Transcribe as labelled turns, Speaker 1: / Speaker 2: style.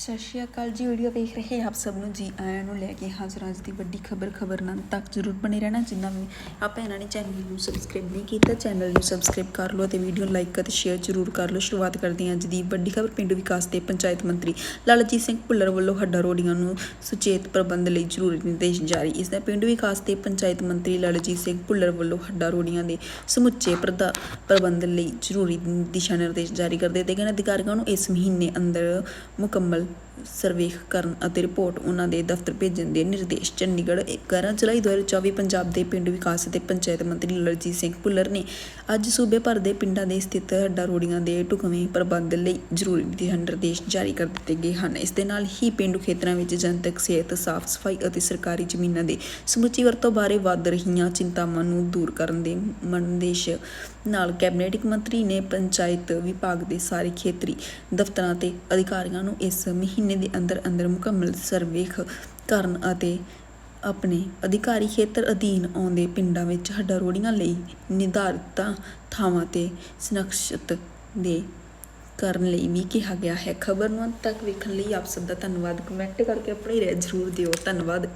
Speaker 1: ਸਤਿ ਸ਼੍ਰੀ ਅਕਾਲ ਜੀ, ਵੀਡੀਓ ਵੇਖ ਰਹੇ ਆਪ ਸਭ ਨੂੰ ਜੀ। ਆਇਆਂ ਨੂੰ ਲੈ ਕੇ ਹਾਜ਼ਰ ਹਾਂ ਅੱਜ ਦੀ ਵੱਡੀ ਖਬਰ ਖਬਰ ਨਾਲ ਤੱਕ ਜ਼ਰੂਰ ਬਣੇ ਰਹਿਣਾ। ਜਿੰਨਾ ਵੀ ਆਪਾਂ ਇਹਨਾਂ ਨੇ ਚੈਨਲ ਨੂੰ ਸਬਸਕ੍ਰਾਈਬ ਨਹੀਂ ਕੀਤਾ ਚੈਨਲ ਨੂੰ ਸਬਸਕ੍ਰਾਈਬ ਕਰ ਲਓ ਤੇ ਵੀਡੀਓ ਲਾਈਕ ਅਤੇ ਸ਼ੇਅਰ ਜ਼ਰੂਰ ਕਰ ਲਓ। ਸ਼ੁਰੂਆਤ ਕਰਦੇ ਹਾਂ ਅੱਜ ਦੀ ਵੱਡੀ ਖਬਰ, ਪਿੰਡ ਵਿਕਾਸ ਤੇ ਪੰਚਾਇਤ ਮੰਤਰੀ ਲਾਲਜੀਤ ਸਿੰਘ ਭੁੱਲਰ ਵੱਲੋਂ ਹੱਡਾ ਰੋੜੀਆਂ ਨੂੰ ਸੁਚੇਤ ਪ੍ਰਬੰਧ ਲਈ ਜ਼ਰੂਰੀ ਨਿਰਦੇਸ਼ ਜਾਰੀ। ਇਸ ਦਾ ਪਿੰਡੂ ਵਿਕਾਸ ਤੇ ਪੰਚਾਇਤ ਮੰਤਰੀ ਲਾਲਜੀਤ ਸਿੰਘ ਭੁੱਲਰ ਵੱਲੋਂ ਹੱਡਾ ਰੋੜੀਆਂ ਦੇ ਸਮੁੱਚੇ ਪ੍ਰਦਾ- ਪ੍ਰਬੰਧ ਲਈ ਜ਼ਰੂਰੀ ਦਿਸ਼ਾ ਨਿਰਦੇਸ਼ ਜਾਰੀ ਕਰਦੇ ਦਿੱਤੇ ਗਏ ਅਧਿਕਾਰੀਆਂ ਨੂੰ ਇਸ ਮਹੀਨੇ ਅੰਦਰ ਮੁਕੰਮਲ ਸਰਵੇਖ ਕਰਨ ਅਤੇ ਰਿਪੋਰਟ ਉਹਨਾਂ ਦੇ ਦਫ਼ਤਰ ਭੇਜਣ ਦੇ ਨਿਰਦੇਸ਼। ਚੰਡੀਗੜ੍ਹ 11 ਜੁਲਾਈ 2024 ਪੰਜਾਬ ਦੇ ਪਿੰਡ ਵਿਕਾਸ ਅਤੇ ਪੰਚਾਇਤ ਮੰਤਰੀ ਲਲਜੀਤ ਸਿੰਘ ਭੁੱਲਰ ਨੇ ਅੱਜ ਸੂਬੇ ਭਰ ਦੇ ਪਿੰਡਾਂ ਦੇ ਸਥਿਤ ਹੱਡਾ ਰੋੜੀਆਂ ਦੇ ਢੁਕਵੇਂ ਪ੍ਰਬੰਧ ਲਈ ਜ਼ਰੂਰੀ ਦਿਸ਼ਾ ਨਿਰਦੇਸ਼ ਜਾਰੀ ਕਰ ਦਿੱਤੇ ਗਏ ਹਨ। ਇਸ ਦੇ ਨਾਲ ਹੀ ਪਿੰਡੂ ਖੇਤਰਾਂ ਵਿੱਚ ਜਨਤਕ ਸਿਹਤ, ਸਾਫ਼ ਸਫ਼ਾਈ ਅਤੇ ਸਰਕਾਰੀ ਜ਼ਮੀਨਾਂ ਦੇ ਸਮੁੱਚੀ ਵਰਤੋਂ ਬਾਰੇ ਵੱਧ ਰਹੀਆਂ ਚਿੰਤਾਵਾਂ ਨੂੰ ਦੂਰ ਕਰਨ ਦੇ ਮੰਦੇਸ਼ ਨਾਲ ਕੈਬਨਿਟ ਮੰਤਰੀ ਨੇ ਪੰਚਾਇਤ ਵਿਭਾਗ ਦੇ ਸਾਰੇ ਖੇਤਰੀ ਦਫ਼ਤਰਾਂ ਤੇ ਅਧਿਕਾਰੀਆਂ ਨੂੰ ਇਸ ਮਹੀਨੇ ਦੇ ਅੰਦਰ ਅੰਦਰ ਮੁਕੰਮਲ ਸਰਵੇਖ ਕਰਨ ਅਤੇ ਆਪਣੇ ਅਧਿਕਾਰੀ ਖੇਤਰ ਅਧੀਨ ਆਉਂਦੇ ਪਿੰਡਾਂ ਵਿੱਚ ਹੱਡਾ ਰੋੜੀਆਂ ਲਈ ਨਿਰਧਾਰਤਾਂ ਥਾਵਾਂ ਤੇ ਸੁਨਿਸ਼ਚਿਤ ਦੇ ਕਰਨ ਲਈ ਵੀ ਕਿਹਾ ਗਿਆ ਹੈ। ਖਬਰ ਨੂੰ ਅੰਤ ਤੱਕ ਵੇਖਣ ਲਈ ਆਪ ਸਭ ਦਾ ਧੰਨਵਾਦ। ਕਮੈਂਟ ਕਰਕੇ ਆਪਣੀ ਰਾਏ ਜ਼ਰੂਰ ਦਿਓ। ਧੰਨਵਾਦ।